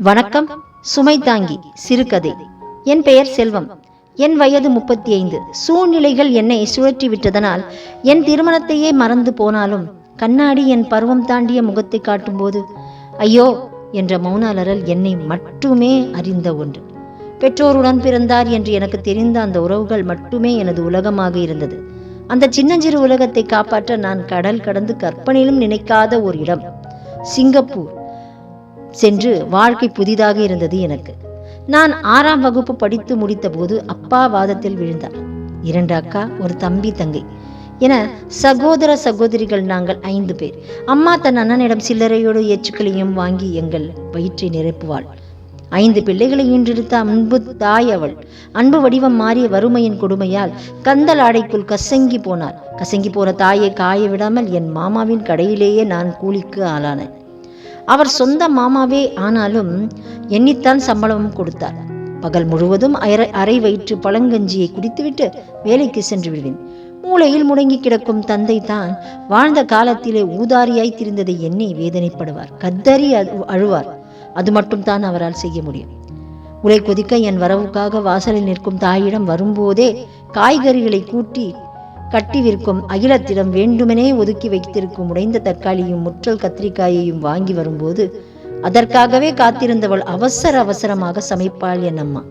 வணக்கம் சுமை தாங்கி சிறுகதை. என் பெயர் செல்வம். என் வயது முப்பத்தி ஐந்து சூழ்நிலைகள் என்னை சுழற்றி விட்டதனால் என் திருமணத்தையே மறந்து போனாலும் கண்ணாடி என் பருவம் தாண்டிய முகத்தை காட்டும்போது ஐயோ! என்ற மௌன அலறல் என்னை மட்டுமே அறிந்த ஒன்று. பெற்றோருடன் பிறந்தார் என்று எனக்கு தெரிந்த அந்த உறவுகள் மட்டுமே எனது உலகமாக இருந்தது. அந்த சின்னஞ்சிறு உலகத்தை காப்பாற்ற நான் கடல் கடந்து கற்பனையிலும் நினைக்காத ஒரு இடம் சிங்கப்பூர். சென்று வாழ்க்கை புதிதாக இருந்தது எனக்கு. நான் ஆறாம் வகுப்பு படித்து முடித்தபோது அப்பா வாதத்தில் விழுந்தார். இரண்டு அக்கா ஒரு தம்பி தங்கை என சகோதர சகோதரிகள் நாங்கள் ஐந்து பேர். அம்மா தன் அண்ணனிடம் சில்லறையோடு எச்சுக்களையும் வாங்கி எங்கள் வயிற்றை நிரப்புவாள். ஐந்து பிள்ளைகளை ஈன்றெடுத்த அன்பு தாய் அவள். அன்பு வடிவம் மாறிய வறுமையின் கொடுமையால் கந்தல் ஆடைக்குள் கசங்கி போனாள். கசங்கி போன தாயை காய விடாமல் என் மாமாவின் கடையிலேயே நான் கூலிக்கு ஆளானேன். அவர் சொந்த மாமாவே ஆனாலும் எண்ணித்தான் சம்பளமும் கொடுத்தார். பகல் முழுவதும் அரை அரை வயிற்று பழங்கஞ்சியை குடித்துவிட்டு வேலைக்கு சென்று விடுவேன். மூளையில் முடங்கி கிடக்கும் தந்தை தான் வாழ்ந்த காலத்திலே ஊதாரியாய் திரிந்ததை எண்ணி வேதனைப்படுவார் கத்தரி அழு- அழுவார். அது மட்டும் தான் அவரால் செய்ய முடியும். உலை கொதிக்க என் வரவுக்காக வாசலில் நிற்கும் தாயிடம் வரும்போதே காய்கறிகளை கூட்டி கட்டி விற்கும் அகிலத்திடம் வேண்டுமெனே ஒதுக்கி வைத்திருக்கும் உடைந்த தக்காளியும் முற்றல் கத்திரிக்காயையும் வாங்கி வரும்போது அதற்காகவே காத்திருந்தவள் அவசர அவசரமாக சமைப்பாள் என் அம்மா.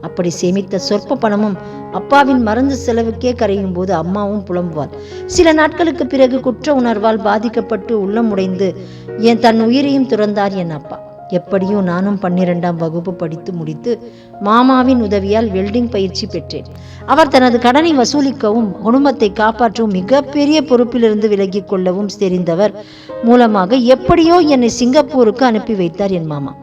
அப்படி சேமித்த சொற்ப பணமும் அப்பாவின் மருந்து செலவுக்கே கரையும் போது அம்மாவும் புலம்புவாள். சில நாட்களுக்கு பிறகு குற்ற உணர்வால் பாதிக்கப்பட்டு உள்ளம் உடைந்து என் தன் உயிரையும் துறந்தார் என் அப்பா. எப்படியோ நானும் பன்னிரெண்டாம் வகுப்பு படித்து முடித்து மாமாவின் உதவியால் வெல்டிங் பயிற்சி பெற்றேன். அவர் தனது கடனை வசூலிக்கவும் குடும்பத்தை காப்பாற்றவும் மிகப்பெரிய பொறுப்பிலிருந்து விலகிக் கொள்ளவும் தெரிந்தவர். மூலமாக எப்படியோ என்னை சிங்கப்பூருக்கு அனுப்பி வைத்தார் என் மாமா.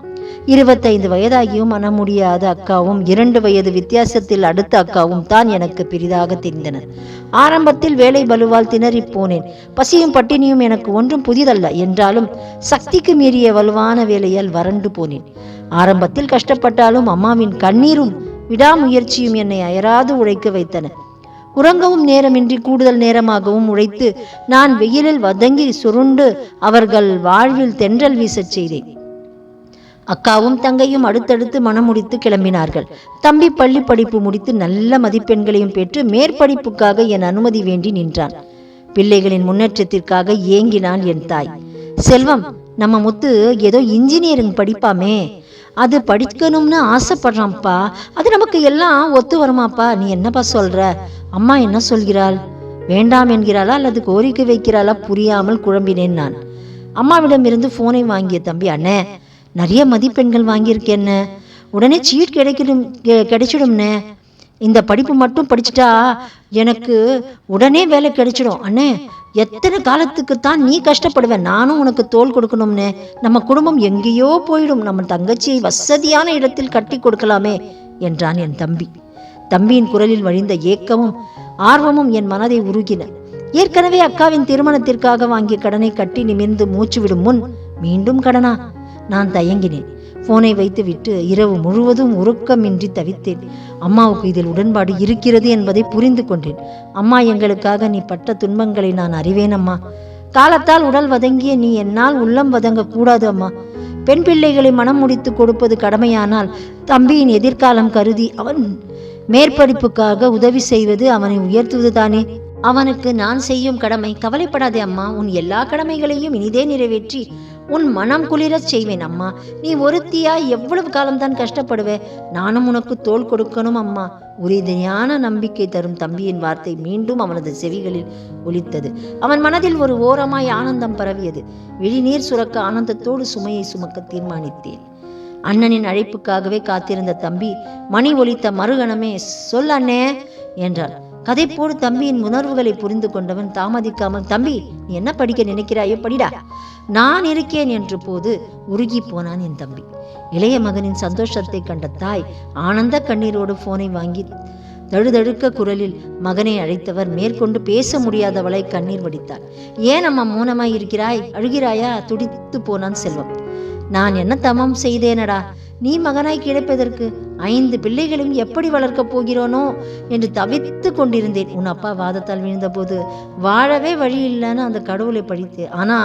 இருபத்தைந்து வயதாகியும் மன முடியாத அக்காவும் இரண்டு வயது வித்தியாசத்தில் அடுத்த அக்காவும் தான் எனக்கு பெரிதாக தெரிந்தனர். ஆரம்பத்தில் வேலை வலுவால் திணறிப் போனேன். பசியும் பட்டினியும் எனக்கு ஒன்றும் புதிதல்ல. என்றாலும் சக்திக்கு மீறிய வலுவான வேலையால் வறண்டு போனேன். ஆரம்பத்தில் கஷ்டப்பட்டாலும் அம்மாவின் கண்ணீரும் விடாமுயற்சியும் என்னை அயராது உழைக்க வைத்தன. உறங்கவும் நேரமின்றி கூடுதல் நேரமாகவும் உழைத்து நான் வெயிலில் வதங்கி சுருண்டு அவர்கள் வாழ்வில் தென்றல் வீசச் செய்தேன். அக்காவும் தங்கையும் அடுத்தடுத்து மனம் முடித்து கிளம்பினார்கள். தம்பி பள்ளி படிப்பு முடித்து நல்ல மதிப்பெண்களையும் பெற்று மேற்படிப்புக்காக என் அனுமதி வேண்டி நின்றான். பிள்ளைகளின் முன்னேற்றத்திற்காக ஏங்கினான் என் தாய். செல்வம் நம்ம முத்து ஏதோ இன்ஜினியரிங் படிப்பாமே. அது படிக்கணும்னு ஆசைப்படுறான்ப்பா. அது நமக்கு எல்லாம் ஒத்து வருமாப்பா. நீ என்னப்பா சொல்ற? அம்மா என்ன சொல்கிறாள்? வேண்டாம் என்கிறாளா அல்லது கோரிக்கை வைக்கிறாளா? புரியாமல் குழம்பினேன் நான். அம்மாவிடம் இருந்து போனை வாங்கிய தம்பி அண்ணே நிறைய மதிப்பெண்கள் வாங்கியிருக்கேன்னு உடனே சீட் கிடைக்கிடும் கெ- கிடைச்சிடும்னே. இந்த படிப்பு மட்டும் படிச்சுட்டா எனக்கு உடனே வேலை கிடைச்சிடும். அண்ணே எத்தனை காலத்துக்கு தான் நீ கஷ்டப்படுவ? நானும் உனக்கு தோல் கொடுக்கணும்னே. நம்ம குடும்பம் எங்கேயோ போயிடும். நம்ம தங்கச்சியை வசதியான இடத்தில் கட்டி கொடுக்கலாமே என்றான் என் தம்பி. தம்பியின் குரலில் வழிந்த ஏக்கமும் ஆர்வமும் என் மனதை உருகின. ஏற்கனவே அக்காவின் திருமணத்திற்காக வாங்கிய கடனை கட்டி நிமிர்ந்து மூச்சு விடும் முன் மீண்டும் கடனா? நான் தயங்கினேன். போனை வைத்துவிட்டு இரவு முழுவதும் உறக்கமின்றி தவித்தேன். அம்மாவுக்கு இதில் உடன்பாடு இருக்கிறது என்பதை புரிந்து கொண்டேன். அம்மா எங்களுக்காக நீ பட்ட துன்பங்களை நான் அறிவேன் அம்மா. காலத்தால் உடல் வதங்கிய நீ என்னால் உள்ளம் வதங்க கூடாது அம்மா. பெண் பிள்ளைகளை மனம் முடித்து கொடுப்பது கடமையானால் தம்பியின் எதிர்காலம் கருதி அவன் மேற்படிப்புக்காக உதவி செய்வது அவனை உயர்த்துவது தானே. அவனுக்கு நான் செய்யும் கடமை. கவலைப்படாதே அம்மா. உன் எல்லா கடமைகளையும் இனிதே நிறைவேற்றி உன் மனம் குளிரச் செய்வேன் அம்மா. நீ ஒருத்தியா எவ்வளவு காலம்தான் கஷ்டப்படுவே? நானும் உனக்கு தோல் கொடுக்கணும் அம்மா. உறுதியான நம்பிக்கை தரும் தம்பியின் வார்த்தை மீண்டும் அவனது செவிகளில் ஒலித்தது. அவன் மனதில் ஒரு ஓரமாய் ஆனந்தம் பரவியது. விழிநீர் சுரக்க ஆனந்தத்தோடு சுமையை சுமக்க தீர்மானித்தேன். அண்ணனின் அழைப்புக்காகவே காத்திருந்த தம்பி மணி ஒலித்த மறுகணமே சொல் அண்ணே என்றான் கதைப்போடு தம்பியின் உணர்வுகளை புரிந்து கொண்டவன் தாமதிக்காமல் தம்பி நீ என்ன படிக்க நினைக்கிறாயோ படிடா. நான் இருக்கேன் என்ற போது உருகி போனான் என் தம்பி. இளைய மகனின் சந்தோஷத்தை கண்ட தாய் ஆனந்த கண்ணீரோடு போனை வாங்கி தழுதழுக்க குரலில் மகனை அழைத்தவர் மேற்கொண்டு பேச முடியாதவளை கண்ணீர் வடித்தார் ஏன் அம்மா மௌனமாய் இருக்கிறாய்? அழுகிறாயா? துடித்து போனான் செல்வம். நான் என்ன தமம் செய்தேனடா? நீ மகனாய் கிடைப்பதற்கு ஐந்து பிள்ளைகளும் எப்படி வளர்க்கப் போகிறோனோ என்று தவித்து கொண்டிருந்தேன். உன் அப்பா வாதத்தால் விழுந்தபோது வாழவே வழி இல்லைன்னு அந்த கடவுளை படித்து. ஆனா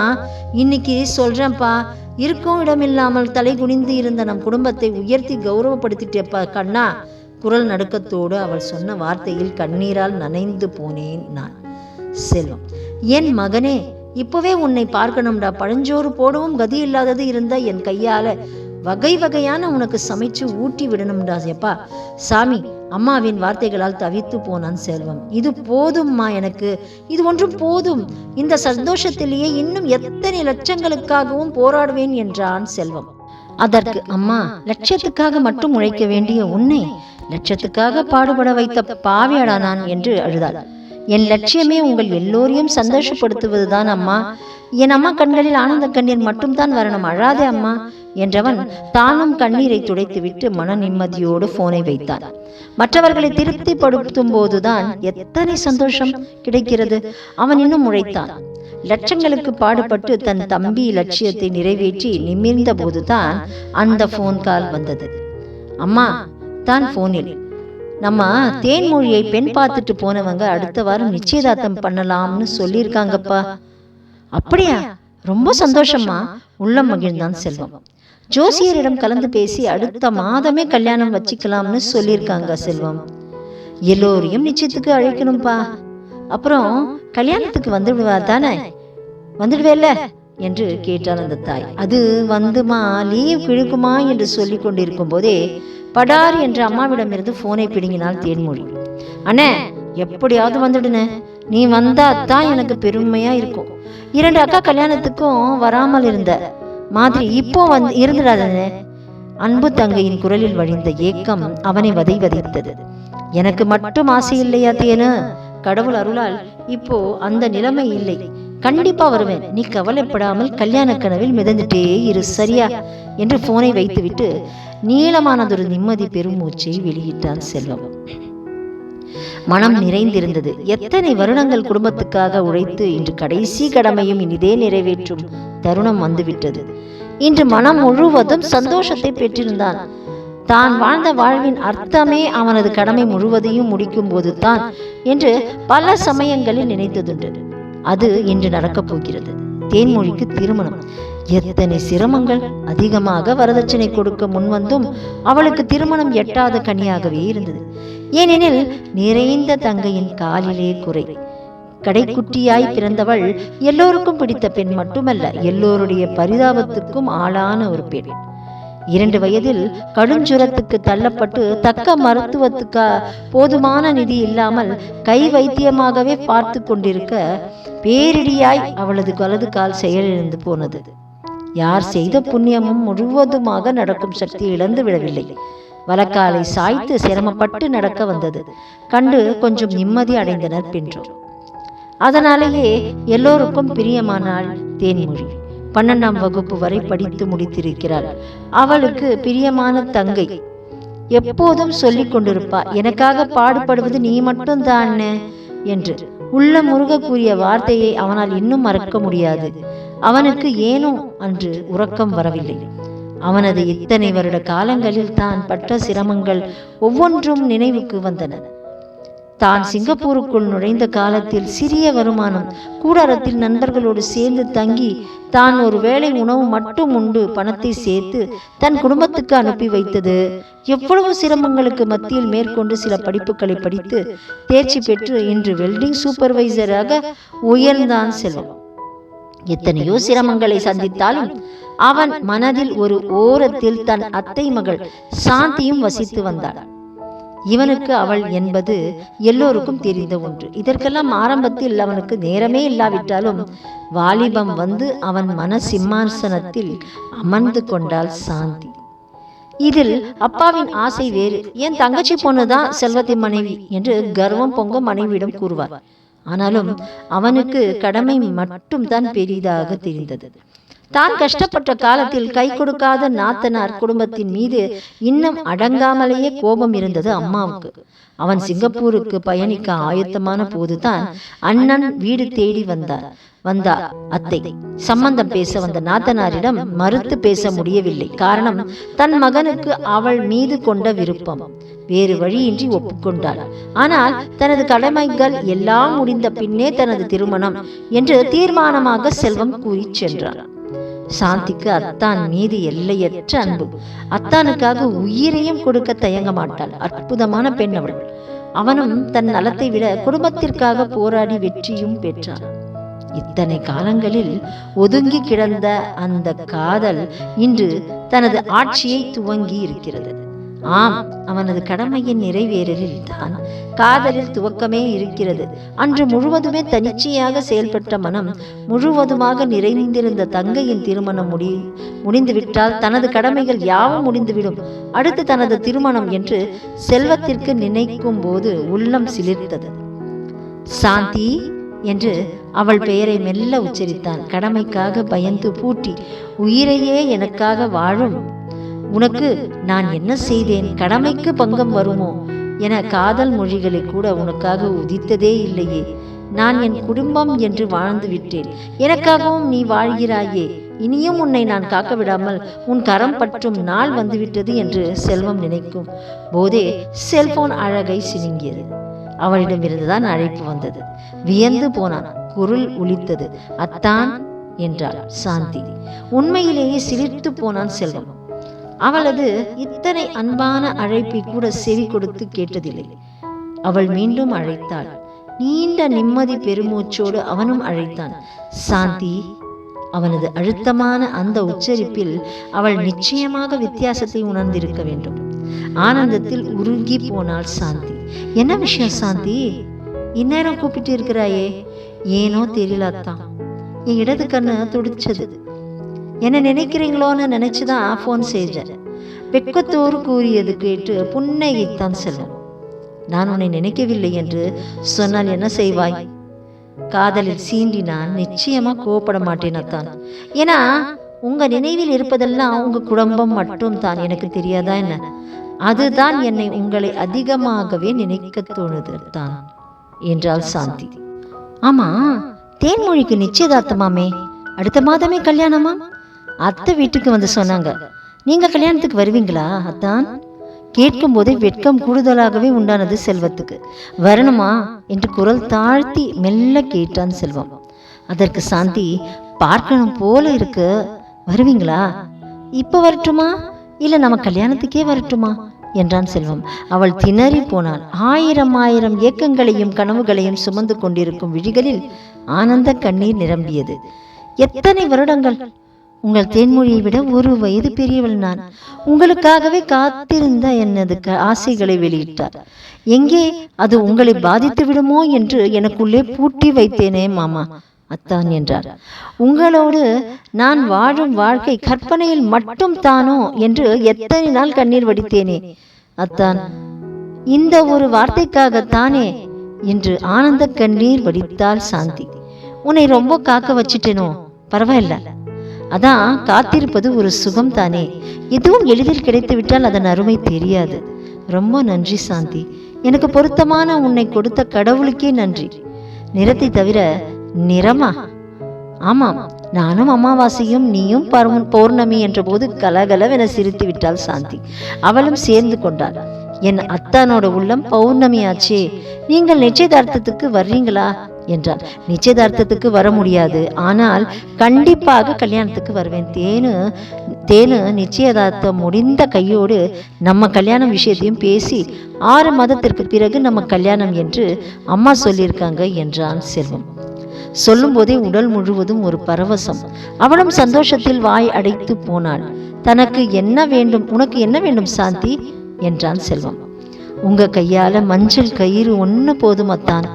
இன்னைக்கு சொல்றேன்ப்பா இருக்கும் இடமில்லாமல் தலை குனிந்து இருந்த நம் குடும்பத்தை உயர்த்தி கௌரவப்படுத்திட்டேப்பா கண்ணா. குரல் நடுக்கத்தோடு அவள் சொன்ன வார்த்தையில் கண்ணீரால் நனைந்து போனேன் நான். செல்வம் என் மகனே இப்போவே உன்னை பார்க்கணும்டா. பழஞ்சோறு போடவும் கதி இல்லாதது இருந்தால் என் கையால வகை வகையான உனக்கு சமைச்சு ஊட்டி விடணும்டா எப்பா சாமி அம்மாவின் வார்த்தைகளால் தவித்து போனான் செல்வம். இது போதும்மா எனக்கு. இது ஒன்றும் போதும். இந்த சந்தோஷத்திலேயே இன்னும் எத்தனை லட்சங்களுக்காகவும் போராடுவேன் என்றான் செல்வம். அதற்கு அம்மா லட்சியத்துக்காக மட்டும் உழைக்க வேண்டிய உன்னை லட்சத்துக்காக பாடுபட வைத்த பாவியடா நான் என்று அழுதாள். என் லட்சியமே உங்கள் எல்லோரையும் சந்தோஷப்படுத்துவதுதான் அம்மா. என் அம்மா கண்களில் ஆனந்த கண்ணீர் மட்டும்தான் வரணும். அழாதே அம்மா. என்றவன் தானும் கண்ணீரை துடைத்துவிட்டு மன நிம்மதியோடு போனை வைத்தான். மற்றவர்களை திருப்திப்படுத்தும் போதுதான் எத்தனை சந்தோஷம் கிடைக்கிறது. அவன் இன்னும் உழைத்தான். லட்சங்களுக்கு பாடுபட்டு தன் தம்பி லட்சியத்தை நிறைவேற்றி நிமிர்ந்த போதுதான் அந்த ஃபோன் கால் வந்தது. அம்மா தான் ஃபோனில் நம்ம தேன்மொழியை பெண் பார்த்துட்டு போனவங்க அடுத்த வாரம் நிச்சயதார்த்தம் பண்ணலாம்னு சொல்லியிருக்காங்கப்பா. அப்படியா? ரொம்ப சந்தோஷமா உள்ளம் மகிழ்ந்தான் செல்வம். ஜோசியரிடம் கலந்து பேசி அடுத்த மாதமே கல்யாணம் வச்சுக்கலாம்னு சொல்லியிருக்காங்க செல்வம். எல்லோரையும் நிச்சயத்துக்கு அழைக்கணும்பா. அப்புறம் கல்யாணத்துக்கு வந்துடுவா தானே? வந்துடுவேல என்று கேட்டாள் அந்த தாய். அது வந்துமா? லீவ் கிழக்குமா? என்று சொல்லி கொண்டிருக்கும் போதே படார் என்று அம்மாவிடமிருந்து போனை பிடுங்கினால் தேன்மொழி. அண்ணே எப்படியாவது வந்துடுன. நீ வந்தா தான் எனக்கு பெருமையா இருக்கும். இரண்டு அக்கா கல்யாணத்துக்கும் வராமல் இருந்த. மாதிரி இப்போ வந்து இருந்துடாதே. அன்பு தங்கையின் குரலில் வழிந்த ஏக்கம் அவனை வதை வதைத்தது. எனக்கு மட்டும் ஆசை இல்லையா தேனு? கடவுள் அருளால் இப்போ அந்த நிலைமை இல்லை. கண்டிப்பா வருவேன். நீ கவலைப்படாமல் கல்யாண கனவில் மிதந்துட்டே இரு சரியா? என்று போனை வைத்துவிட்டு நீளமானதொரு நிம்மதி பெருமூச்சை வெளியிட்டான் செல்வம். மனம் நிறைந்திருந்தது. எத்தனை வருடங்கள் குடும்பத்துக்காக உழைத்து இன்று கடைசி கடமையும் இனிதே நிறைவேற்றும் தருணம் வந்துவிட்டது. இன்று மனம் முழுவதும் சந்தோஷத்தை பெற்றிருந்தான். தான் வாழ்ந்த வாழ்வின் அர்த்தமே அவனது கடமை முழுவதையும் முடிக்கும் போதுதான் என்று பல சமயங்களில் நினைத்ததுண்டு. அது இன்று நடக்கப் போகிறது. தேன்மொழிக்கு திருமணம். எத்தனை சிரமங்கள் அதிகமாக வரதட்சணை கொடுக்க முன்வந்தும் அவளுக்கு திருமணம் எட்டாத கனியாகவே இருந்தது. ஏனெனில் நிறைந்த தங்கையின் காலிலே குறை. கடைக்குட்டியாய் பிறந்தவள் எல்லோருக்கும் பிடித்த பெண் மட்டுமல்ல எல்லோருடைய பரிதாபத்துக்கும் ஆளான ஒரு பெண். இரண்டு வயதில் கடுஞ்சுரத்துக்கு தள்ளப்பட்டு தக்க மருத்துவத்துக்கு போதுமான நிதி இல்லாமல் கை வைத்தியமாகவே பார்த்து கொண்டிருக்க பேரிடியாய் அவளது வலது கால் செயலிழந்து போனது. யார் செய்த புண்ணியமும் முழுவதுமாக நடக்கும் சக்தி இழந்து விடவில்லை. வலக்காலை சாய்த்து சிரமப்பட்டு நடக்க வந்தது. கண்டு கொஞ்சம் நிம்மதி அடைந்தனர் பெற்றோர் அதனாலேயே எல்லோருக்கும் பிரியமானாள் தேன்மொழி. பன்னெண்டாம் வகுப்பு வரை படித்து முடித்திருக்கிறாள். அவளுக்கு பிரியமான தங்கை. எப்போதும் சொல்லிக் கொண்டிருப்பா எனக்காக பாடுபடுவது நீ மட்டும்தான்? என்று. உள்ள முருக கூறிய வார்த்தையை அவனால் இன்னும் மறக்க முடியாது. அவனுக்கு ஏனோ அன்று உறக்கம் வரவில்லை. அவனது இத்தனை வருட காலங்களில் தான் பட்ட சிரமங்கள் ஒவ்வொன்றும் நினைவுக்கு வந்தன. தான் சிங்கப்பூருக்குள் நுழைந்த காலத்தில் சிறிய வருமானம் கூடாரத்தில் நண்பர்களோடு சேர்ந்து தங்கி தான் ஒரு வேளை உணவு மட்டும் உண்டு பணத்தை சேர்த்து தன் குடும்பத்துக்கு அனுப்பி வைத்தது. எவ்வளவு சிரமங்களுக்கு மத்தியில் மேற்கொண்டு சில படிப்புகளை படித்து தேர்ச்சி பெற்று இன்று வெல்டிங் சூப்பர்வைசராக உயர்ந்தான் செல்வம். எத்தனையோ சிரமங்களை சந்தித்தாலும் அவன் மனதில் ஒரு ஓரத்தில் தன் அத்தை மகள் சாந்தியும் வசித்து வந்தாள். இவனுக்கு அவள் என்பது எல்லோருக்கும் தெரிந்த ஒன்று. இதற்கெல்லாம் ஆரம்பத்தில் அவனுக்கு நேரமே இல்லாவிட்டாலும் வாலிபம் வந்து அவன் மன சிம்மாசனத்தில் அமர்ந்து கொண்டாள் சாந்தி. இதில் அப்பாவின் ஆசை வேறு. என் தங்கச்சி பொண்ணுதான் செல்வத்தின் மனைவி என்று கர்வம் பொங்க மனைவியிடம் கூறுவார். ஆனாலும் அவனுக்கு கடமை மட்டும்தான் பெரிதாக தெரிந்தது. தான் கஷ்டப்பட்ட காலத்தில் கை கொடுக்காத நாத்தனார் குடும்பத்தின் மீது இன்னும் அடங்காமலேயே கோபம் இருந்தது அம்மாவுக்கு. அவன் சிங்கப்பூருக்கு பயணிக்க ஆயத்தமான போதுதான் அண்ணன் வீடு தேடி வந்தார். வந்த. அத்தை சம்பந்தம் பேச வந்த நாத்தனாரிடம் மறுத்து பேச முடியவில்லை. காரணம் தன் மகனுக்கு அவள் மீது கொண்ட விருப்பம். வேறு வழியின்றி ஒப்புக்கொண்டாள். ஆனால் தனது கடமைகள் எல்லாம் முடிந்த பின்னே தனது திருமணம் என்று தீர்மானமாக செல்வம் கூறிச் சென்றார் சாந்திக்கு அத்தான் மீது எல்லையற்ற அன்பு. அத்தானுக்காக உயிரையும் கொடுக்க தயங்க மாட்டாள். அற்புதமான பெண் அவள். அவனும் தன் நலத்தை விட குடும்பத்திற்காக போராடி வெற்றியும் பெற்றான். இத்தனை காலங்களில் ஒதுங்கி கிடந்த அந்த காதல் இன்று தனது ஆட்சியை துவங்கி இருக்கிறது ஆம் அவனது கடமையின் நிறைவேறலில் தான் காதலில் துவக்கமே இருக்கிறது. அன்று முழுவதுமே தனிச்சையாக செயல்பட்ட மனம் முழுவதுமாக நிறைந்திருந்த தங்கையின் திருமணம் முடி முடிந்துவிட்டால் தனது கடமைகள் யாவும் முடிந்துவிடும். அடுத்து தனது திருமணம் என்று செல்வத்திற்கு நினைக்கும் போது உள்ளம் சிலிர்த்தது. சாந்தி என்று அவள் பெயரை மெல்ல உச்சரித்தான். கடமைக்காக பயந்து பூட்டி உயிரையே எனக்காக வாழும். உனக்கு நான் என்ன செய்தேன்? கடமைக்கு பங்கம் வருமோ? என காதல் மொழிகளை கூட உனக்காக உதித்ததே இல்லையே. நான் என் குடும்பம் என்று வாழ்ந்து விட்டேன். எனக்காகவும் நீ வாழ்கிறாயே. இனியும் உன்னை நான் காக்க விடாமல் உன் கரம் பற்றும் நாள் வந்துவிட்டது என்று செல்வம் நினைக்கும் போதே செல்போன் அழகை சினுங்கியது. அவளிடமிருந்துதான் அழைப்பு வந்தது. வியந்து போனான். குரல் ஒலித்தது. அத்தான் என்றாள் சாந்தி. உண்மையிலேயே சிலிர்த்து போனான் செல்வம். அவளது இத்தனை அன்பான அழைப்பை கூட செவி கொடுத்து கேட்டதில்லை. அவள் மீண்டும் அழைத்தாள். நீண்ட நிம்மதி பெருமூச்சோடு அவனும் அழைத்தான். சாந்தி அவனது அழுத்தமான அந்த உச்சரிப்பில் அவள் நிச்சயமாக வித்தியாசத்தை உணர்ந்திருக்க வேண்டும். ஆனந்தத்தில் உருகி போனாள் சாந்தி. என்ன விஷயம் சாந்தி? இந்நேரம் கூப்பிட்டு இருக்கிறாயே. ஏனோ தெரியல அத்தான். என் இடது கண்ணு துடிச்சது. என்ன நினைக்கிறீங்களோன்னு நினைச்சுதான் ஃபோன் செஞ்சேன் வெட்கத்தோடு கூறியது கேட்டு புன்னகைத்தான் செல்வம் நான் உன்னை நினைக்கவில்லை என்று சொன்னால் என்ன செய்வாய்? காதலில் சீண்டினான். நிச்சயமா கோபப்பட மாட்டேனத்தான் ஏன்னா உங்க நினைவில் இருப்பதெல்லாம் உங்க குடும்பம் மட்டும் தான் எனக்கு தெரியாதா என்ன? அதுதான் என்னை உங்களை அதிகமாகவே நினைக்க தோணுது தான் என்றாள் சாந்தி. ஆமா தேன்மொழிக்கு நிச்சயதார்த்தமாமே. அடுத்த மாதமே கல்யாணமா? அத்தை வீட்டுக்கு வந்து சொன்னாங்க. நீங்க கல்யாணத்துக்கு வருவீங்களா அத்தான்? கேட்கும் போதே வெட்கம் கூடுதலாகவே உண்டானது செல்வத்துக்கு. வரணுமா என்று குரல் தாழ்த்தி மெல்ல கேட்டான் செல்வம். அதற்கு சாந்தி பார்க்கணும் போல இருக்கு. வருவீங்களா? இப்ப வரட்டுமா? இல்ல நம்ம கல்யாணத்துக்கே வரட்டுமா? என்றான் செல்வம். அவள் திணறி போனாள். ஆயிரம் ஆயிரம் ஏக்கங்களையும் கனவுகளையும் சுமந்து கொண்டிருக்கும் விழிகளில் ஆனந்த கண்ணீர் நிரம்பியது. எத்தனை வருடங்கள்? உங்கள் தேன்மொழியை விட ஒரு வயது பெரியவள் நான். உங்களுக்காகவே காத்திருந்த எனது க- ஆசைகளை வெளியிட்டார். எங்கே? அது உங்களை பாதித்து விடுமோ என்று எனக்குள்ளே பூட்டி வைத்தேனே மாமா. அத்தான் என்றார். உங்களோடு நான் வாழும் வாழ்க்கை கற்பனையில் மட்டும் தானோ என்று எத்தனை நாள் கண்ணீர் வடித்தேனே. அத்தான் இந்த ஒரு வார்த்தைக்காகத்தானே என்று ஆனந்த கண்ணீர் வடித்தால் சாந்தி. உன்னை ரொம்ப காக்க வச்சிட்டேனோ? பரவாயில்ல. அதான் காத்திருப்பது ஒரு சுகம் தானே எதுவும் எளிதில் கிடைத்து விட்டால் அதன் அருமை தெரியாது. ரொம்ப நன்றி சாந்தி. எனக்கு பொருத்தமான உன்னை கொடுத்த கடவுளுக்கே நன்றி. நிறத்தை தவிர நிறமா? ஆமாம் நானும் அமாவாசையும் நீயும் பௌர்ண- பௌர்ணமி என்றபோது கலகலவென சிரித்து விட்டாள் சாந்தி. அவளும் சேர்ந்து கொண்டாள். என் அத்தானோட உள்ளம் பௌர்ணமி ஆச்சே நீங்கள் நிச்சயதார்த்தத்துக்கு வர்றீங்களா? என்றாள். நிச்சயதார்த்தத்துக்கு வர முடியாது ஆனால் கண்டிப்பாக கல்யாணத்துக்கு வருவேன். தேனு தேனு நிச்சயதார்த்தம் முடிந்த கையோடு நம்ம கல்யாணம் விஷயத்தையும் பேசி ஆறு மாதத்திற்கு பிறகு நம்ம கல்யாணம் என்று அம்மா சொல்லியிருக்காங்க என்றான் செல்வம். சொல்லும்போதே உடல் முழுவதும் ஒரு பரவசம். அவளும் சந்தோஷத்தில் வாய் அடைத்து போனாள். தனக்கு என்ன வேண்டும் உனக்கு என்ன வேண்டும் சாந்தி? என்றான் செல்வம். உங்க கையால மஞ்சள் கயிறு ஒன்று போதும் அத்தான்.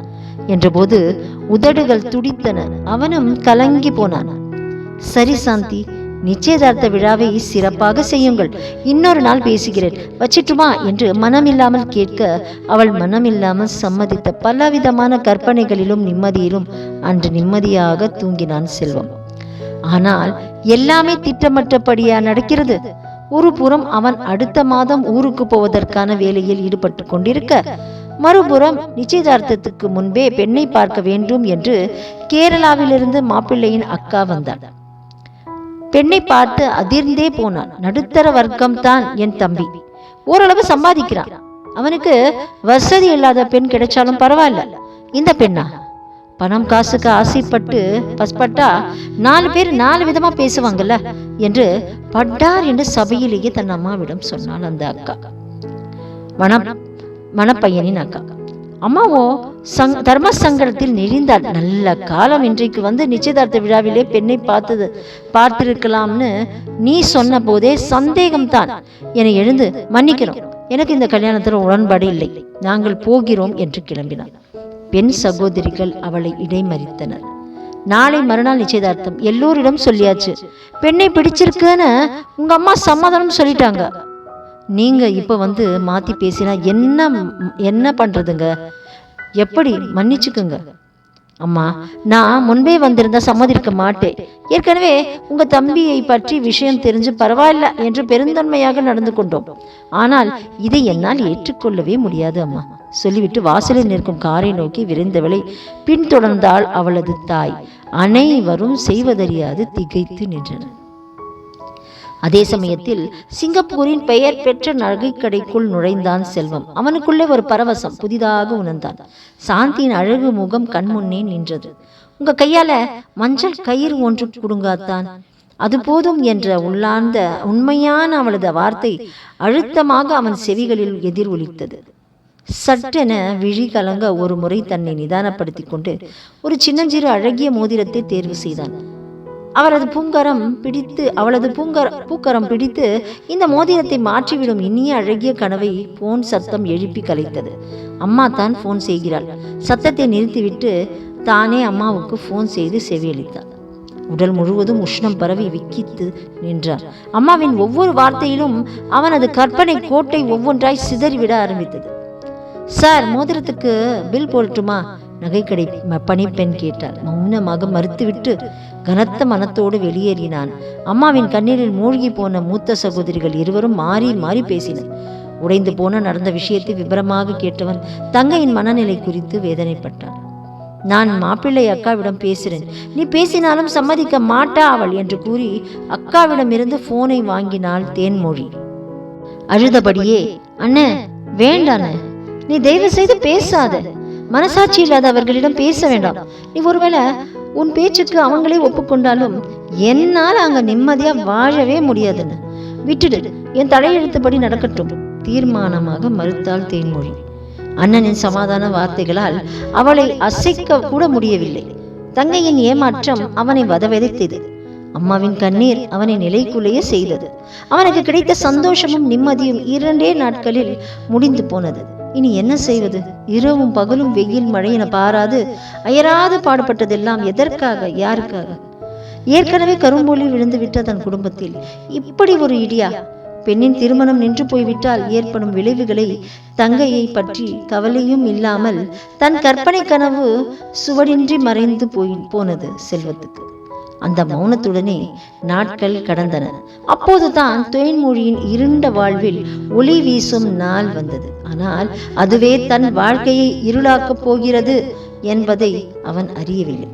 என்றபோது உதடுகள் துடித்தன. அவனும் கலங்கி போனான். சரி சாந்தி நிச்சயதார்த்த விழாவை சிறப்பாக செய்யுங்கள். இன்னொரு நாள் பேசுகிறேன். வச்சிட்டுமா? என்று மனமில்லாமல் கேட்க அவள் மனமில்லாமல் சம்மதித்த பலவிதமான கற்பனைகளிலும் நிம்மதியிலும் அன்று நிம்மதியாக தூங்கினான் செல்வம். ஆனால் எல்லாமே திட்டமிட்டபடியா நடக்கிறது? ஒரு புறம் அவன் அடுத்த மாதம் ஊருக்கு போவதற்கான வேலையில் ஈடுபட்டு கொண்டிருக்க மறுபுறம் நிச்சயதார்த்தத்துக்கு முன்பே பெண்ணை பார்க்க வேண்டும் என்று கேரளாவிலிருந்து மாப்பிள்ளையின் அக்கா வந்தாள். பெண்ணை பார்த்து அதிர்ந்தே போனான். நடுத்தர வர்க்கம் தான் என் தம்பி. ஓரளவு சம்பாதிக்கிறான். அவனுக்கு வசதி இல்லாத பெண் கிடைச்சாலும் பரவாயில்ல. இந்த பெண்ணா? பணம் காசுக்கு ஆசைப்பட்டு பஸ்பட்டா நாலு பேர் நாலு விதமா பேசுவாங்கல்ல என்று பட்டார் என்று சபையிலேயே தன் அம்மாவிடம் சொன்னாள் அந்த அக்கா. மணம் மணப்பையனின் அக்கா. அம்மாவோ சங் தர்ம சங்கடத்தில் நெறிந்தாள் நல்ல காலம் இன்றைக்கு வந்து நிச்சயதார்த்த விழாவிலே பெண்ணை பார்த்தது பார்த்திருக்கலாம்னு நீ சொன்ன போதே சந்தேகம்தான். என எழுந்து மன்னிக்கிறோம் எனக்கு இந்த கல்யாணத்தில் உடன்பாடு இல்லை. நாங்கள் போகிறோம் என்று கிளம்பினார் பெண் சகோதரிகள் அவளை இடைமறித்தனர். நாளை மறுநாள் நிச்சயதார்த்தம். எல்லோரிடம் சொல்லியாச்சு. பெண்ணை பிடிச்சிருக்குன்னு உங்க அம்மா சம்மதம் சொல்லிட்டாங்க. நீங்கள் இப்போ வந்து மாற்றி பேசினா என்ன என்ன பண்ணுறதுங்க எப்படி மன்னிச்சுக்குங்க? அம்மா நான் முன்பே வந்திருந்தா சம்மதிக்க மாட்டேன். ஏற்கனவே உங்க தம்பியை பற்றி விஷயம் தெரிஞ்சு பரவாயில்ல என்று பெருந்தன்மையாக நடந்து கொண்டோம். ஆனால் இதை என்னால் ஏற்றுக்கொள்ளவே முடியாது அம்மா. சொல்லிவிட்டு வாசலில் நிற்கும் காரை நோக்கி விரைந்தவளை பின்தொடர்ந்தாள் அவளது தாய். அனைவரும் செய்வதறியாது திகைத்து நின்றனர். அதே சமயத்தில் சிங்கப்பூரின் பெயர் பெற்ற நகைக்கடைக்குள் நுழைந்தான் செல்வம். அவனுக்குள்ளே ஒரு பரவசம் புதிதாக உணர்ந்தான். சாந்தியின் அழகு முகம் கண்முன்னே நின்றது. உங்க கையால மஞ்சள் கயிறு ஒன்று கொடுங்காத்தான் அது போதும் என்ற உள்ளார்ந்த உண்மையான அவளது வார்த்தை அழுத்தமாக அவன் செவிகளில் எதிர் ஒலித்தது. சட்டென விழி கலங்க ஒரு முறை தன்னை நிதானப்படுத்தி கொண்டு ஒரு சின்னஞ்சிறு அழகிய மோதிரத்தை தேர்வு செய்தான். அவரது பூங்கரம் பிடித்து அவளது பூங்கர பூக்கரம் பிடித்து இந்த மோதிரத்தை மாற்றிவிடும் இனிய அழகிய கனவை போன் சத்தம் எழுப்பி கலைத்தது. அம்மா தான் போன் செய்கிறாள். சத்தத்தை நிறுத்திவிட்டு தானே அம்மாவுக்கு போன் செய்து செவியளித்தாள். உடல் முழுவதும் உஷ்ணம் பரவி விக்கித்து நின்றார். அம்மாவின் ஒவ்வொரு வார்த்தையிலும் அவனது கற்பனை கோட்டை ஒவ்வொன்றாய் சிதறிவிட ஆரம்பித்தது. சார் மோதிரத்துக்கு பில் போடட்டுமா? நகைக்கடை ம- பணிப்பெண் கேட்டாள். மௌனமாக மறுத்துவிட்டு கனத்த மனத்தோடு வெளியேறினான். அம்மாவின் கண்ணீரில் மூழ்கி போன மூத்த சகோதரிகள் இருவரும் மாறி மாறி பேசினர். உடைந்து போன நடந்த விஷயத்தை விபரமாக கேட்டவன் தங்கையின் மனநிலை குறித்து வேதனைப்பட்டான். நான் மாப்பிள்ளை அக்காவிடம் பேசுறேன். நீ பேசினாலும் சம்மதிக்க மாட்டா அவள் என்று கூறி அக்காவிடமிருந்து போனை வாங்கினாள் தேன்மொழி. அழுதபடியே அண்ணே வேண்டாண்ணே நீ தயவு செய்து பேசாத. மனசாட்சி இல்லாத அவர்களிடம் பேச வேண்டாம். நீ ஒருவேளை உன் பேச்சுக்கு அவங்களே ஒப்புக்கொண்டாலும் என்னால் அங்க நிம்மதியா வாழவே முடியாதுன்னு. விட்டுடு என் தலையெழுத்துப்படி நடக்கட்டும். தீர்மானமாக மறுத்தாள் தேன்மொழி. அண்ணனின் சமாதான வார்த்தைகளால் அவளை அசைக்க கூட முடியவில்லை. தங்கையின் ஏமாற்றம் அவனை வதவெதைத்தது. அம்மாவின் கண்ணீர் அவனை நிலைக்குள்ளேயே செய்தது. அவனுக்கு கிடைத்த சந்தோஷமும் நிம்மதியும் இரண்டே நாட்களில் முடிந்து போனது. இனி என்ன செய்வது? இரவும் பகலும் வெயில் மழை என பாராது அயராது பாடுபட்டதெல்லாம் எதற்காக யாருக்காக? ஏற்கனவே கரும்பொழி விழுந்து விட்ட தன் குடும்பத்தில். இப்படி ஒரு இடியா? பெண்ணின் திருமணம் நின்று போய்விட்டால் ஏற்படும் விளைவுகளை தங்கையை பற்றி கவலையும் இல்லாமல் தன் கற்பனை கனவு சுவடின்றி மறைந்து போய் போனது செல்வத்துக்கு. அந்த மௌனத்துடனே நாட்கள் கடந்தன. அப்போதுதான் தொழில்மொழியின் இருண்ட வாழ்வில் ஒளி வீசும் நாள் வந்தது. ஆனால் அதுவே தன் வாழ்க்கையை இருளாக்கப் போகிறது என்பதை அவன் அறியவில்லை.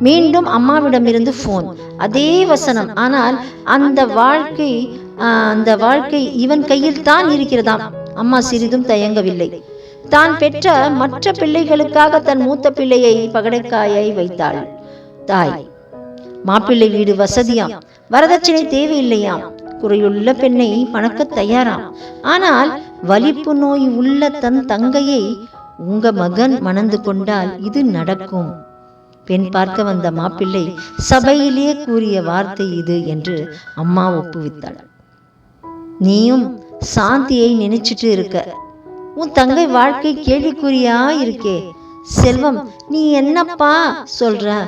மீண்டும் அம்மாவிடமிருந்து ஃபோன். அதே வசனம். ஆனால் அந்த வாழ்க்கை அந்த வாழ்க்கை இவன் கையில் தான் இருக்கிறதாம். அம்மா சிறிதும் தயங்கவில்லை. தான் பெற்ற மற்ற பிள்ளைகளுக்காக தன் மூத்த பிள்ளையை பகடைக்காயை வைத்தாள். தாய். மாப்பிள்ளை வீடு வசதியாம். வரதட்சணை தேவையில்லையாம். குறையுள்ள பெண்ணை மணக்கத் தயாராம். ஆனால் வலிப்பு நோய் உள்ள தன் தங்கையை உங்க மகன் மணந்து கொண்டால் இது நடக்கும். பெண் பார்க்க வந்த மாப்பிள்ளை சபையிலே கூறிய வார்த்தை இது என்று அம்மா ஒப்புவித்தாள். நீயும் சாந்தியை நினைச்சிட்டு இருக்க. உன் தங்கை வாழ்க்கை கேள்விக்குறியா இருக்கே? செல்வம் நீ என்னப்பா சொல்ற?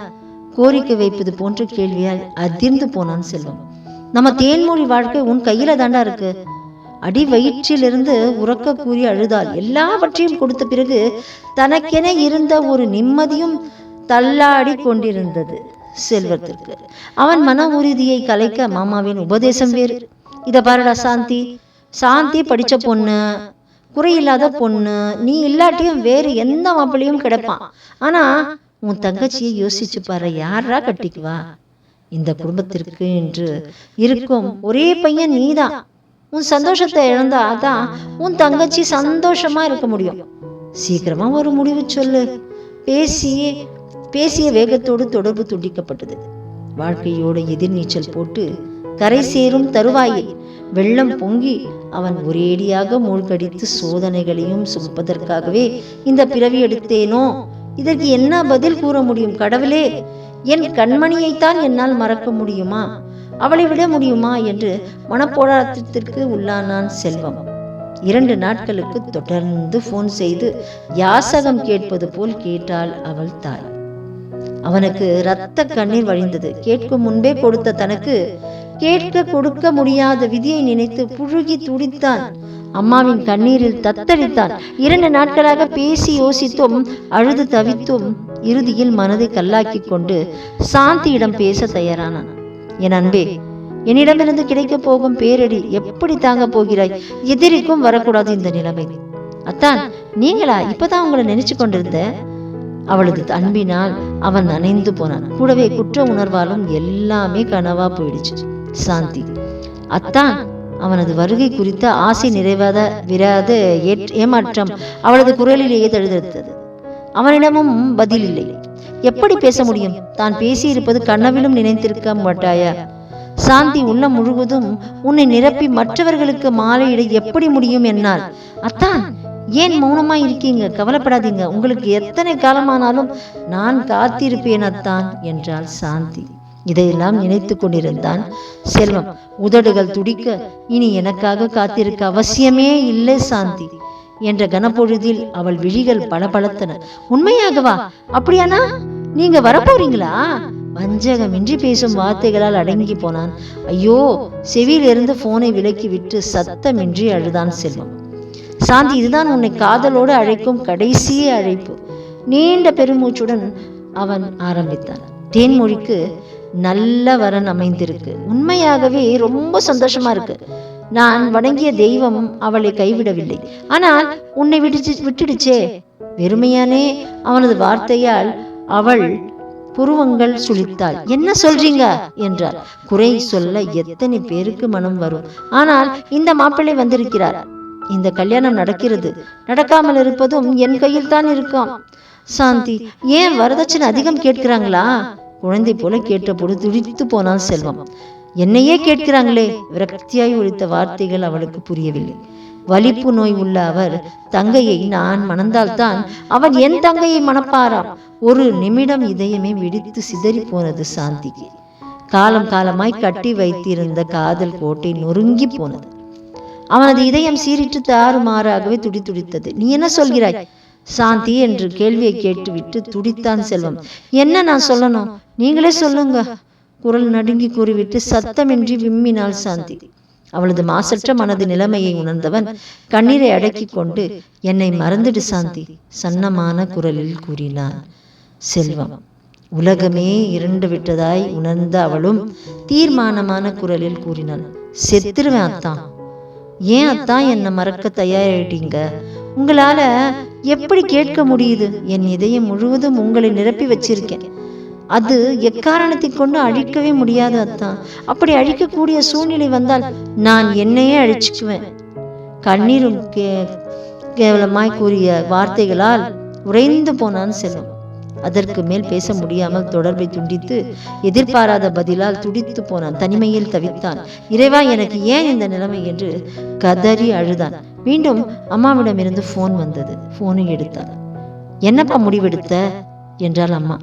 கோரிக்கை வைப்பது போன்ற கேள்வியால் அதிர்ந்து போனான் செல்வம். நம்ம தேன்மொழி வாழ்க்கை உன் கையில தாண்டா இருக்கு. அடி வயிற்றிலிருந்து உறக்க கூறி அழுதாள் எல்லாவற்றையும் கொடுத்த பிறகு தனக்கென இருந்த ஒரு நிம்மதியும் தள்ளாடி கொண்டிருந்தது செல்வத்திற்கு. அவன் மன உறுதியை கலைக்க மாமாவின் உபதேசம் வேறு. இத பாருடா சாந்தி. சாந்தி படிச்ச பொண்ணு குறையில்லாத பொண்ணு நீ இல்லாட்டியும் வேறு எந்த மாப்பிள்ளையும் கிடைப்பான். ஆனா உன் தங்கச்சியை யோசிச்சு பாரு யாரா கட்டிக்குவா? இந்த குடும்பத்திற்கு என்று இருக்கும் ஒரே பையன் நீதான். உன் சந்தோஷத்தை இழந்தா தான் உன் தங்கச்சி சந்தோஷமா இருக்க முடியும். சீக்கிரமா ஒரு முடிவு சொல்லு. பேசிய பேசிய வேகத்தோடு தொடர்பு துண்டிக்கப்பட்டது. வாழ்க்கையோடு எதிர்நீச்சல் போட்டு கரை சேரும் தருவாயில் வெள்ளம் பொங்கி அவன் ஒரேடியாக மூழ்கடித்து சோதனைகளையும் சுமப்பதற்காகவே இந்த பிறவி எடுத்தேனோ? இதற்கு என்ன பதில் கூற முடியும் கடவுளே? என் கண்மணியைத்தான் என்னால் மறக்க முடியுமா? அவளை விட முடியுமா என்று மனப்போராட்டத்திற்கு உள்ளானான் செல்வம். இரண்டு நாட்களுக்கு தொடர்ந்து போன் செய்து யாசகம் கேட்பது போல் கேட்டாள் அவள் தாய். அவனுக்கு இரத்த கண்ணீர் வழிந்தது. கேட்கும் முன்பே கொடுத்த தனக்கு கேட்க கொடுக்க முடியாத விதியை நினைத்து புழுகி துடித்தான். அம்மாவின் கண்ணீரில் தத்தளித்தான் இரண்டு நாட்களாக பேசி யோசித்தும் அழுது தவித்தும் இறுதியில் மனதை கல்லாக்கி கொண்டு சாந்தியிடம் பேச தயாரானான். என் அன்பே என்னிடமிருந்து கிடைக்க போகும் பேரடி எப்படி தாங்க போகிறாய்? எதிரிக்கும் வரக்கூடாது இந்த நிலைமை. அத்தான் நீங்களா இப்பதான் உங்களை நினைச்சு கொண்டிருந்த? அவளது அன்பினால் அவன் நனைந்து போனான். கூடவே குற்ற உணர்வாலும் எல்லாமே கனவா போயிடுச்சு. சாந்தி. அத்தான் அவனது வருகை குறித்த ஆசை நிறைவாத விராத ஏற்- ஏமாற்றம் அவளது குரலிலேயே தழுதெடுத்தது அவனிடமும் பதில் இல்லை. எப்படி பேச முடியும்? தான் பேசியிருப்பது கண்ணவிலும் நினைத்திருக்க மாட்டாயா? சாந்தி உள்ளம் முழுவதும் உன்னை நிரப்பி மற்றவர்களுக்கு மாலையிட எப்படி முடியும் என்னால்? அத்தான் ஏன் மௌனமா இருக்கீங்க? கவலைப்படாதீங்க. உங்களுக்கு எத்தனை காலமானாலும் நான் காத்திருப்பேன் அத்தான் என்றாள் சாந்தி. இதையெல்லாம் நினைத்து கொண்டிருந்தான் செல்வம். உதடுகள் துடிக்க இனி எனக்காக காத்திருக்க அவசியமே இல்லை சாந்தி என்ற கனப்பொழுதில் அவள் விழிகள் பளபளத்தன. உண்மையாகவா? அப்படியானா? நீங்க வரப்போறீங்களா? வஞ்சகமின்றி பேசும் வார்த்தைகளால் அடங்கி போனான். ஐயோ செவியிலிருந்து போனை விலக்கி விட்டு சத்தமின்றி அழுதான் செல்வம். சாந்தி இதுதான் உன்னை காதலோடு அழைக்கும் கடைசியே அழைப்பு. நீண்ட பெருமூச்சுடன் அவன் ஆரம்பித்தான். தேன்மொழிக்கு நல்ல வரன் அமைந்திருக்கு. உண்மையாகவே ரொம்ப சந்தோஷமா இருக்கு. நான் வணங்கிய தெய்வம் அவளை கைவிடவில்லை. ஆனால் உன்னை விட்டுச்சு விட்டுடுச்சே. வெறுமையானே அவனது வார்த்தையால் அவள் புருவங்கள் சுழித்தாள். என்ன சொல்றீங்க? என்றார். குறை சொல்ல எத்தனை பேருக்கு மனம் வரும். ஆனால் இந்த மாப்பிள்ளை வந்திருக்கிறார். இந்த கல்யாணம் நடக்கிறது. நடக்காமல் இருப்பதும் என் கையில் தான் இருக்கும். சாந்தி ஏன் வரதட்சணை அதிகம் கேட்கிறாங்களா? குழந்தை போல கேட்டபோது துடித்து போனான் செல்வம். என்னையே கேட்கிறாங்களே விரக்தியாய் ஒழித்த வார்த்தைகள் அவளுக்கு புரியவில்லை. வலிப்பு நோய் உள்ள அவர் தங்கையை நான் மணந்தால்தான் அவன் என் தங்கையை மணப்பாராம். ஒரு நிமிடம் இதயமே வெடித்து சிதறி போனது சாந்திக்கு. காலம் காலமாய் கட்டி வைத்திருந்த காதல் கோட்டை நொறுங்கி போனது. அவனது இதயம் சீரிட்டு தாறுமாறாகவே துடித்துடித்தது. நீ என்ன சொல்கிறாய்? சாந்தி என்று கேள்வியை கேட்டுவிட்டு துடித்தான் செல்வம். என்ன நான் சொல்லணும்? நீங்களே சொல்லுங்க குரல் நடுங்கி கூறிவிட்டு சத்தமின்றி விம்மினாள் சாந்தி. அவளது மாசற்ற மனது நிலைமையை உணர்ந்தவன் கண்ணீரை அடக்கி கொண்டு என்னை மறந்துடு சாந்தி சன்னமான குரலில் கூறினான். செல்வம் உலகமே இருண்டு விட்டதாய் உணர்ந்த அவளும் தீர்மானமான குரலில் கூறினாள் செத்துருவேன் அத்தான் ஏன் அத்தான் என்னை மறக்க தயாராயிட்டீங்க. உங்களால எப்படி கேட்க முடியுது? என் இதயம் முழுவதும் உங்களை நிரப்பி வச்சிருக்கேன். அது எக்காரணத்தை கொண்டு அழிக்கவே முடியாது அத்தான் அப்படி அழிக்கக்கூடிய சூழ்நிலை வந்தால் நான் என்னையே அழிச்சுக்குவேன். கண்ணீரும் கே கேவலமாய் கூறிய வார்த்தைகளால் உறைந்து போனான் செல்வம். அதற்கு மேல் பேச முடியாமல் தொடர்பை துண்டித்து எதிர்பாராத பதிலால் துடித்து போனான். தனிமையில் தவித்தான். இறைவா எனக்கு ஏன் இந்த நிலைமை? என்று கதறி அழுதான். மீண்டும் அம்மாவிடமிருந்து ஃபோன் வந்தது. ஃபோனை எடுத்தான். என்னப்பா முடிவெடுத்த? என்றாள் அம்மா.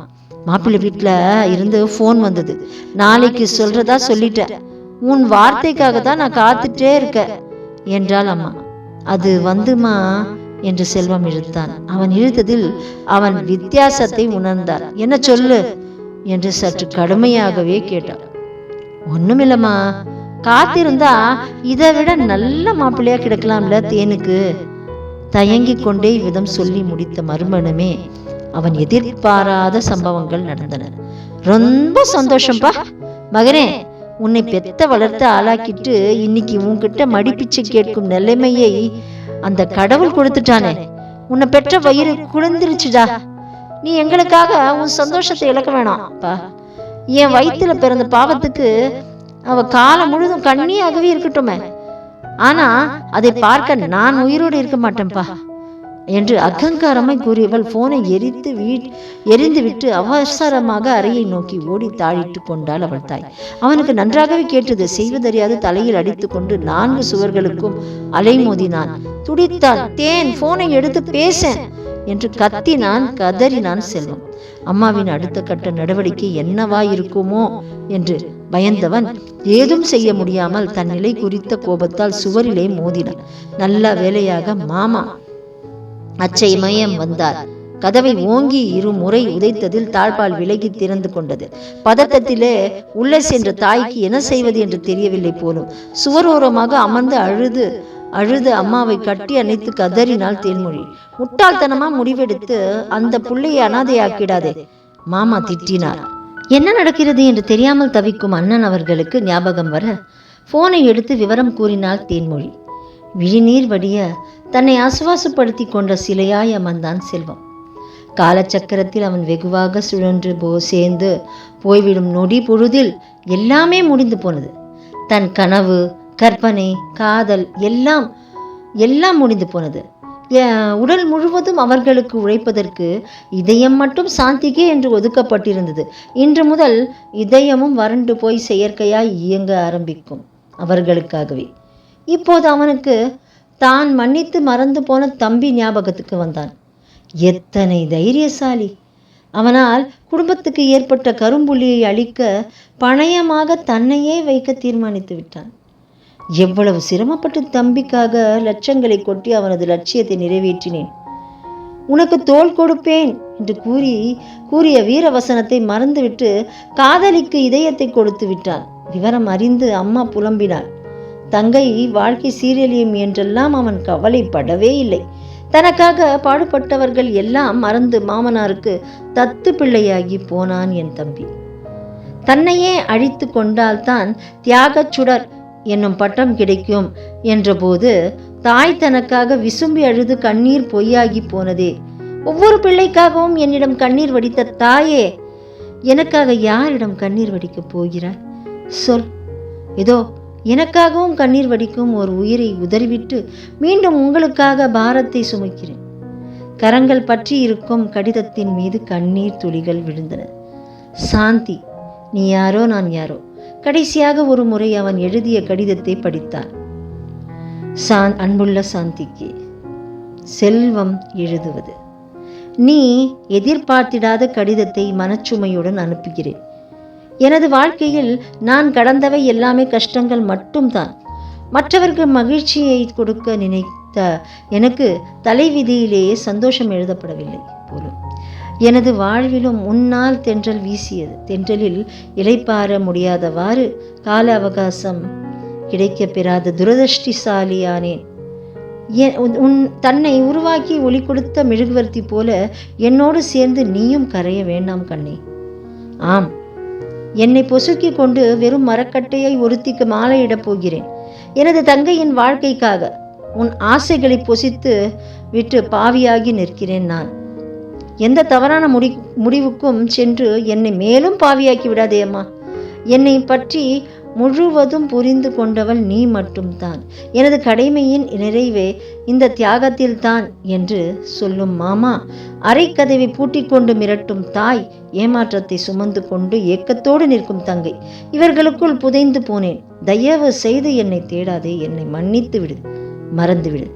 மாப்பிள்ளை வீட்டில் இருந்து ஃபோன் வந்தது. நாளைக்கு சொல்றதா சொல்லிட்டேன். உன் வார்த்தைக்காக தான் நான் காத்துட்டே இருக்கேன் என்றாள் அம்மா. அது வந்துமா? என்று செல்வம் இழுத்தான். அவன் இழுத்ததில் அவன் வித்தியாசத்தை உணர்ந்தார். என்ன சொல்லு? என்று சற்று கடுமையாகவே கேட்டான். ஒண்ணுமில்லம்மா. காத்திருந்தா இதை விட நல்ல மாப்பிள்ளையா கிடக்கலாம்ல தேனுக்கு? தயங்கிக் கொண்டே இவ்விதம் சொல்லி முடித்த மறுமணமே அவன் எதிர்பாராத சம்பவங்கள் நடந்தன. ரொம்ப சந்தோஷம்பா. மகனே உன்னை பெத்த வளர்த்து ஆளாக்கிட்டு இன்னைக்கு உன்கிட்ட மடிப்பிச்சு கேட்கும் நிலைமையை அந்த கடவுள் கொடுத்துட்டானே. உன்னை பெற்ற வயிறு குளிர்ந்துருச்சுடா. நீ எங்களுக்காக உன் சந்தோஷத்தை இழக்க வேணாம்ப்பா என் வயிற்றுல பிறந்த பாவத்துக்கு அவ காலம் முழுதும் கண்ணியாகவே இருக்கட்டுமே. ஆனா அதை பார்க்க நான் உயிரோடு இருக்க மாட்டேன்ப்பா. என்று அகங்காரமாய் கூறியவள் போனை எரித்து வீ எரிந்து விட்டு அவசரமாக அறையை நோக்கி ஓடி தாழிட்டு கொண்டாள் அவள் தாய். அவனுக்கு நன்றாகவே கேட்டது செய்வதறியாது தலையில் அடித்துக்கொண்டு நான்கு சுவர்களுக்கும் அலைமோதினான். துடித்தான் தேன் போனை எடுத்து பேசேன் என்று கத்தினான் கதறினான் செல்வம். அம்மாவின் அடுத்த கட்ட நடவடிக்கை என்னவா இருக்குமோ என்று பயந்தவன் ஏதும் செய்ய முடியாமல் தன் நிலை குறித்த கோபத்தால் சுவரிலே மோதினான். நல்ல வேலையாக மாமா அச்சமயம் வந்தார். கதவை ஓங்கி இரு முறை உதைத்ததில் தாழ்பால் விலகி திறந்து கொண்டது. பதட்டத்திலே உள்ளே சென்ற தாய்க்கு என்ன செய்வது என்று தெரியவில்லை போலும். சுவரோரமாக அமர்ந்து அழுது அழுது அம்மாவை கட்டி அணைத்து கதறினாள் தேன்மொழி. முட்டாள்தனமா முடிவெடுத்து அந்த புள்ளையை அனாதையாக்கிடாதே. மாமா திட்டினார். என்ன நடக்கிறது என்று தெரியாமல் தவிக்கும் அண்ணன் அவர்களுக்கு ஞாபகம் வர போனை எடுத்து விவரம் கூறினாள் தேன்மொழி. விழிநீர் வடிய தன்னை ஆசுவாசப்படுத்தி கொண்ட சிலையாய் அமர்ந்தான் செல்வம். காலச்சக்கரத்தில் அவன் வெகுவாக சுழன்று போ சேர்ந்து போய்விடும் நொடி பொழுதில் எல்லாமே முடிந்து போனது. தன் கனவு கற்பனை காதல் எல்லாம் எல்லாம் முடிந்து போனது. உடல் முழுவதும் அவர்களுக்கு உழைப்பதற்கு இதயம் மட்டும் சாந்திக்கே என்று ஒதுக்கப்பட்டிருந்தது. இன்று முதல் இதயமும் வறண்டு போய் செயற்கையாய் இயங்க ஆரம்பிக்கும் அவர்களுக்காகவே. இப்போது அவனுக்கு தான் மன்னித்து மறந்து போன தம்பி ஞாபகத்துக்கு வந்தான். எத்தனை தைரியசாலி. அவனால் குடும்பத்துக்கு ஏற்பட்ட கரும்புள்ளியை அழிக்க பணயமாக தன்னையே வைக்க தீர்மானித்து விட்டான். எவ்வளவு சிரமப்பட்டு தம்பிக்காக லட்சங்களை கொட்டி அவனது லட்சியத்தை நிறைவேற்றினேன். உனக்கு தோல் கொடுப்பேன் என்று கூறி கூறிய வீரவசனத்தை மறந்துவிட்டு காதலிக்கு இதயத்தை கொடுத்து விட்டான். விவரம் அறிந்து அம்மா புலம்பினாள். தங்கை வாழ்க்கை சீரழியும் என்றெல்லாம் அவன் கவலைப்படவே இல்லை. தனக்காக பாடுபட்டவர்கள் எல்லாம் மறந்து மாமனாருக்கு தத்து பிள்ளையாகி போனான் என் தம்பி. தன்னையே அழித்து கொண்டால்தான் தியாகச் சுடர் என்னும் பட்டம் கிடைக்கும் என்றபோது தாய் தனக்காக விசும்பி அழுது கண்ணீர் பொய்யாகி போனதே. ஒவ்வொரு பிள்ளைக்காகவும் என்னிடம் கண்ணீர் வடித்த தாயே எனக்காக யாரிடம் கண்ணீர் வடிக்கப் போகிறாய்? சொல். இதோ எனக்காகவும் கண்ணீர் வடிக்கும் ஒரு உயிரை உதறிவிட்டு மீண்டும் உங்களுக்காக பாரத்தை சுமக்கிறேன். கரங்கள் பற்றி இருக்கும் கடிதத்தின் மீது கண்ணீர் துளிகள் விழுந்தன. சாந்தி நீ யாரோ நான் யாரோ? கடைசியாக ஒரு முறை அவன் எழுதிய கடிதத்தை படித்தான் சான் அன்புள்ள சாந்திக்கு செல்வம் எழுதுவது. நீ எதிர்பார்த்திடாத கடிதத்தை மனச்சுமையுடன் அனுப்புகிறேன். எனது வாழ்க்கையில் நான் கடந்தவை எல்லாமே கஷ்டங்கள் மட்டும்தான். மற்றவருக்கு மகிழ்ச்சியை கொடுக்க நினைத்த எனக்கு தலைவிதியிலேயே சந்தோஷம் எழுதப்படவில்லை போலும். எனது வாழ்விலும் உன்னால் தென்றல் வீசியது. தென்றலில் இலைப்பார முடியாதவாறு கால அவகாசம் கிடைக்கப் பெறாத துரதிருஷ்டிசாலியானேன். உன் தன்னை உருவாக்கி ஒளி கொடுத்த மெழுகுவர்த்தி போல என்னோடு சேர்ந்து நீயும் கரைய வேண்டாம் கண்ணே. ஆம் என்னை பொசுக்கி கொண்டு வெறும் மரக்கட்டையை ஒருத்திக்கு மாலையிடப் போகிறேன். எனது தங்கையின் வாழ்க்கைக்காக உன் ஆசைகளை பொசித்து விட்டு பாவியாகி நிற்கிறேன் நான். எந்த தவறான முடி முடிவுக்கும் சென்று என்னை மேலும் பாவியாக்கி விடாதே அம்மா. என்னை பற்றி முழுவதும் புரிந்து கொண்டவள் நீ மட்டும்தான். எனது கடமையின் நிறைவே இந்த தியாகத்தில்தான் என்று சொல்லும் மாமா அரைக்கதவை பூட்டிக் கொண்டு மிரட்டும் தாய் ஏமாற்றத்தை சுமந்து கொண்டு ஏக்கத்தோடு நிற்கும் தங்கை. இவர்களுக்குள் புதைந்து போனேன். தயவு செய்து என்னை தேடாதே என்னை மன்னித்து விடு மறந்துவிடு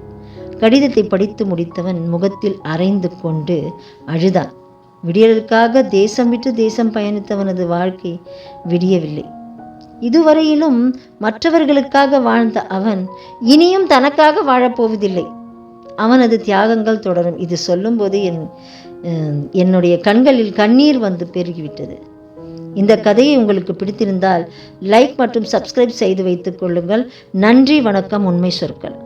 கடிதத்தை படித்து முடித்தவன் முகத்தில் அரைந்து கொண்டு அழுதான். விடியலுக்காக தேசம் விட்டு தேசம் பயணித்தவனது வாழ்க்கை விடியவில்லை. இதுவரையிலும் மற்றவர்களுக்காக வாழ்ந்த அவன் இனியும் தனக்காக வாழப்போவதில்லை அவனது தியாகங்கள் தொடரும். இது சொல்லும்போது என் என்னுடைய கண்களில் கண்ணீர் வந்து பெருகிவிட்டது. இந்த கதையை உங்களுக்கு பிடித்திருந்தால் லைக் மற்றும் சப்ஸ்கிரைப் செய்து வைத்துக் கொள்ளுங்கள். நன்றி வணக்கம் உண்மை சொற்கள்.